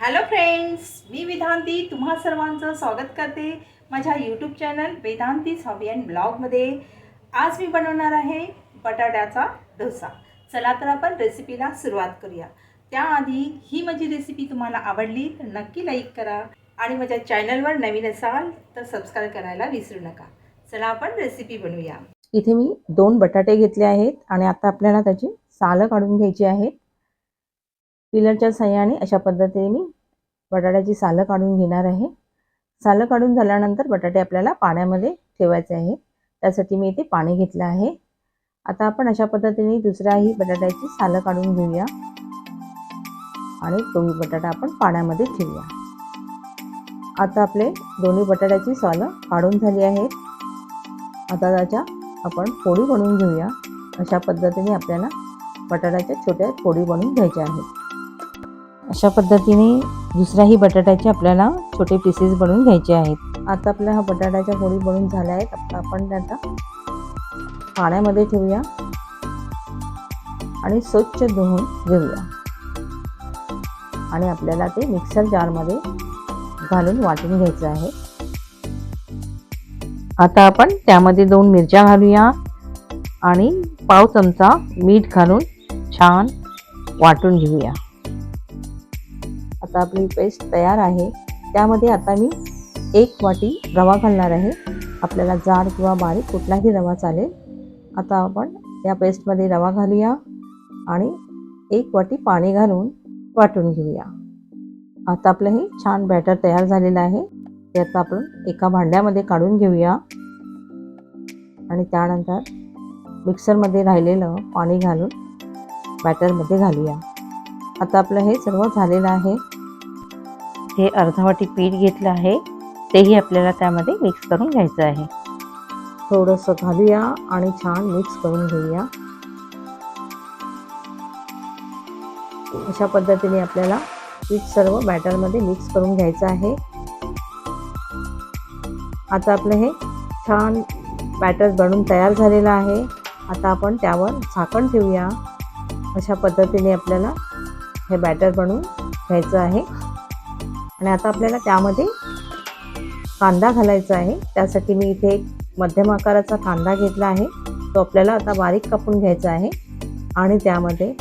Hello friends मी वेदांती तुम्हा सर्वांचं स्वागत करते माझ्या YouTube channel Vedanti hobby and ब्लॉगमध्ये. आज मी बनवणार आहे बटाट्याचा डोसा. चला तर आपण रेसिपीला सुरुवात करूया. त्याआधी ही माझी रेसिपी तुम्हाला आवडली तर नक्की लाईक करा. आणि माझ्या चॅनलवर नवीन असाल तर सबस्क्राईब करायला विसरू नका. चला आपण रेसिपी बनवूया. इथे मी दोन बटाटे घेतले आहेत आणि आता आपल्याला त्याची सालं काढून घ्यायची आहेत. पिलरच्या सहाय्याने अशा पद्धतीने मी बटाट्याची सालं काढून घेणार आहे. सालं काढून झाल्यानंतर बटाटे आपल्याला पाण्यामध्ये ठेवायचे आहे. त्यासाठी मी इथे पाणी घेतलं आहे. आता आपण अशा पद्धतीने दुसऱ्याही बटाट्याची सालं काढून घेऊया. आणि तोही बटाटा आपण पाण्यामध्ये ठेवूया. आता आपले दोन्ही बटाट्याची सालं काढून झाली आहेत. आता त्याच्या आपण पोळी बनवून घेऊया. अशा पद्धतीने आपल्याला बटाट्याच्या छोट्या पोळी बनवून घ्यायच्या आहेत. अशा पद्धतीने दुसऱ्याही बटाट्याचे आपल्याला छोटे पीसेस बनवून घ्यायचे आहेत. आता आपल्या हा बटाट्याच्या पोळी बनवून झाल्या आहेत. आता आपण त्याचा पाण्यामध्ये ठेवूया आणि स्वच्छ धुवून घेऊया. आणि आपल्याला ते मिक्सर जारमध्ये घालून वाटून घ्यायचं आहे. आता आपण त्यामध्ये दोन मिरच्या घालूया आणि पाव चमचा मीठ घालून छान वाटून घेऊया. आता आपली पेस्ट तयार आहे. त्यामध्ये आता मी एक वाटी रवा घालणार आहे. आपल्याला जाड किंवा बारीक कुठलाही रवा चालेल. आता आपण या पेस्टमध्ये रवा घालूया आणि एक वाटी पाणी घालून वाटून घेऊया. आता आपलं हे छान बॅटर तयार झालेलं आहे. ते आता आपण एका भांड्यामध्ये काढून घेऊया. आणि त्यानंतर मिक्सरमध्ये राहिलेलं पाणी घालून बॅटरमध्ये घालूया. आता आपलं हे सर्व झालेलं आहे. हे अर्धवाटी पीठ घेतलं आहे. तेही आपल्याला त्यामध्ये मिक्स करून घ्यायचं आहे. थोडंसं घालूया आणि छान मिक्स करून घेऊया. अशा पद्धतीने आपल्याला पीठ सर्व बॅटरमध्ये मिक्स करून घ्यायचं आहे. आता आपलं हे छान बॅटर बनून तयार झालेलं आहे. आता आपण त्यावर झाकण ठेवूया. अशा पद्धतीने आपल्याला हे बॅटर बनवून घ्यायचं आहे. आणि आता आपल्याला त्यामध्ये कांदा घालायचा आहे. त्यासाठी मी इथे एक मध्यम आकाराचा कांदा घेतला आहे. तो आपल्याला आता बारीक कापून घ्यायचा आहे आणि त्यामध्ये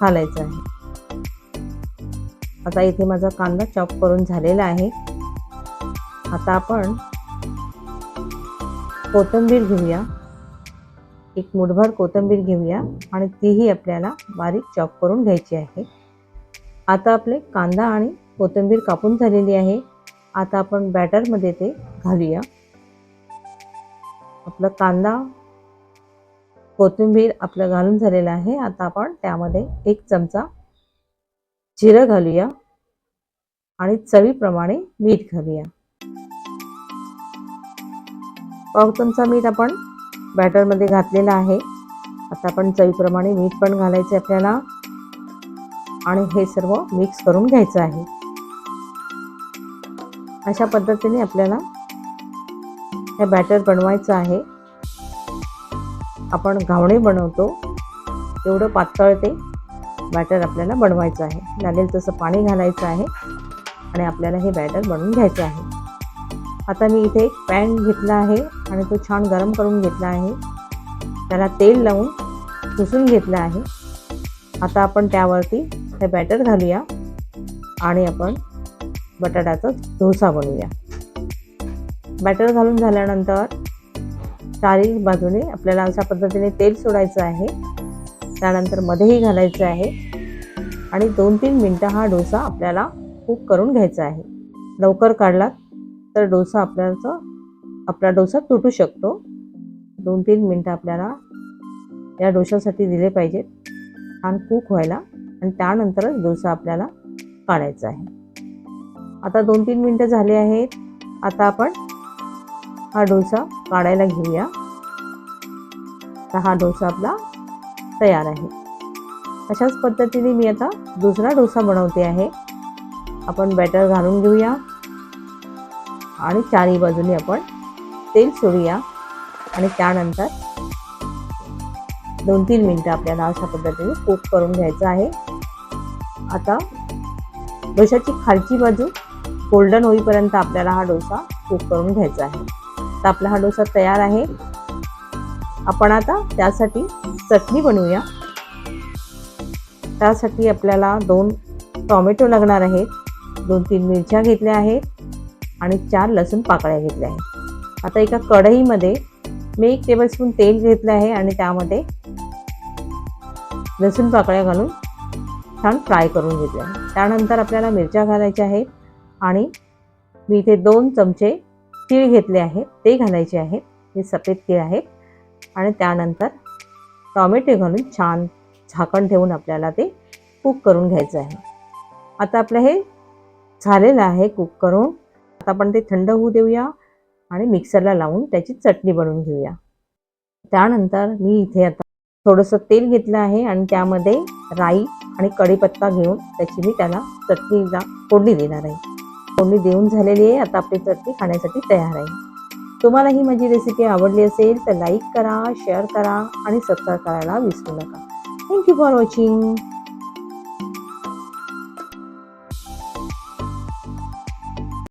घालायचा आहे. आता इथे माझा कांदा चॉप करून झालेला आहे. आता आपण कोथिंबीर घेऊया. एक मुठभर कोथिंबीर घेऊया आणि तीही आपल्याला बारीक चॉप करून घ्यायची आहे. आता आपले कांदा आणि कोथिंबीर कापून झालेली आहे. आता आपण बॅटरमध्ये ते घालूया. आपला कांदा कोथिंबीर आपलं घालून झालेलं आहे. आता आपण त्यामध्ये एक चमचा जिरं घालूया आणि चवीप्रमाणे मीठ घालूया. पाव चमचा मीठ आपण बॅटरमध्ये घातलेला आहे. आता आपण चवीप्रमाणे मीठ पण घालायचे आपल्याला. आणि हे सर्व मिक्स करून घ्यायचं आहे. अशा पद्धतीने आपल्याला हे बॅटर बनवायचं आहे. आपण घावणे बनवतो. एवढं पातळ ते बॅटर आपल्याला बनवायचं आहे. लागेल तसं पाणी घालायचं आहे आणि आपल्याला हे बॅटर बनवून घ्यायचं आहे. आता मी इथे एक पॅन घेतला आहे आणि तो छान गरम करून घेतला आहे. त्याला तेल लावून पुसून घेतलं आहे. आता आपण त्यावरती हे बॅटर घालूया आणि आपण बटाट्याचा डोसा बनवूया. बॅटर घालून झाल्यानंतर चारी बाजूने आपल्याला अशा पद्धतीने तेल सोडायचं आहे. त्यानंतर मध्येही घालायचं आहे. आणि दोन तीन मिनटं हा डोसा आपल्याला कुक करून घ्यायचा आहे. लवकर काढला तर डोसा आपल्याचा आपला डोसा तुटू शकतो. दोन तीन मिनटं आपल्याला या डोशासाठी दिले पाहिजेत. छान कुक व्हायला आणि त्यानंतरच डोसा आपल्याला काढायचा आहे. आता दोन तीन मिनटं झाले आहेत. आता आपण हा डोसा काढायला घेऊया. तर हा डोसा आपला तयार आहे. अशाच पद्धतीने मी आता दुसरा डोसा बनवते आहे. आपण बॅटर घालून घेऊया. आणि चारी बाजूने आपण तेल सोडूया. आणि त्यानंतर दोन तीन मिनटं आपल्याला अशा पद्धतीने कुक करून घ्यायचं आहे. आता डोशाची खालची बाजू गोल्डन होईपर्यंत आपल्याला हा डोसा कुक करून घ्यायचा आहे. तर आपला हा डोसा तयार आहे. आपण आता त्यासाठी चटणी बनवूया. त्यासाठी आपल्याला दोन टॉमॅटो लागणार आहेत. दोन तीन मिरच्या घेतल्या आहेत आणि चार लसूण पाकळ्या घेतल्या आहेत. आता एका कढईमध्ये मी एक टेबलस्पून तेल घेतलं आहे आणि त्यामध्ये लसूण पाकळ्या घालून छान फ्राय करून घेतल्या आहे त्यानंतर आपल्याला मिरच्या घालायच्या आहेत. आणि मी इथे दोन चमचे तीळ घेतले आहेत ते घालायचे आहेत हे सफेद तीळ आहे. आणि त्यानंतर टॉमॅटो घालून छान झाकण ठेवून आपल्याला ते कुक करून घ्यायचं आहे. आता आपलं हे झालेलं आहे कुक करून. आता आपण ते थंड होऊ देऊया आणि मिक्सरला लावून त्याची चटणी बनवून घेऊया. त्यानंतर मी इथे आता थोडंसं तेल घेतलं आहे आणि त्यामध्ये राई आणि कढीपत्ता घेऊन त्याची मी त्याला चटणीला फोडणी देणार आहे. फोडणी देऊन झालेली आहे. आता आपली चटणी खाण्यासाठी तयार आहे. तुम्हाला ही माझी रेसिपी आवडली असेल तर लाईक करा शेअर करा आणि सबस्क्राईब करायला विसरू नका. Thank you for watching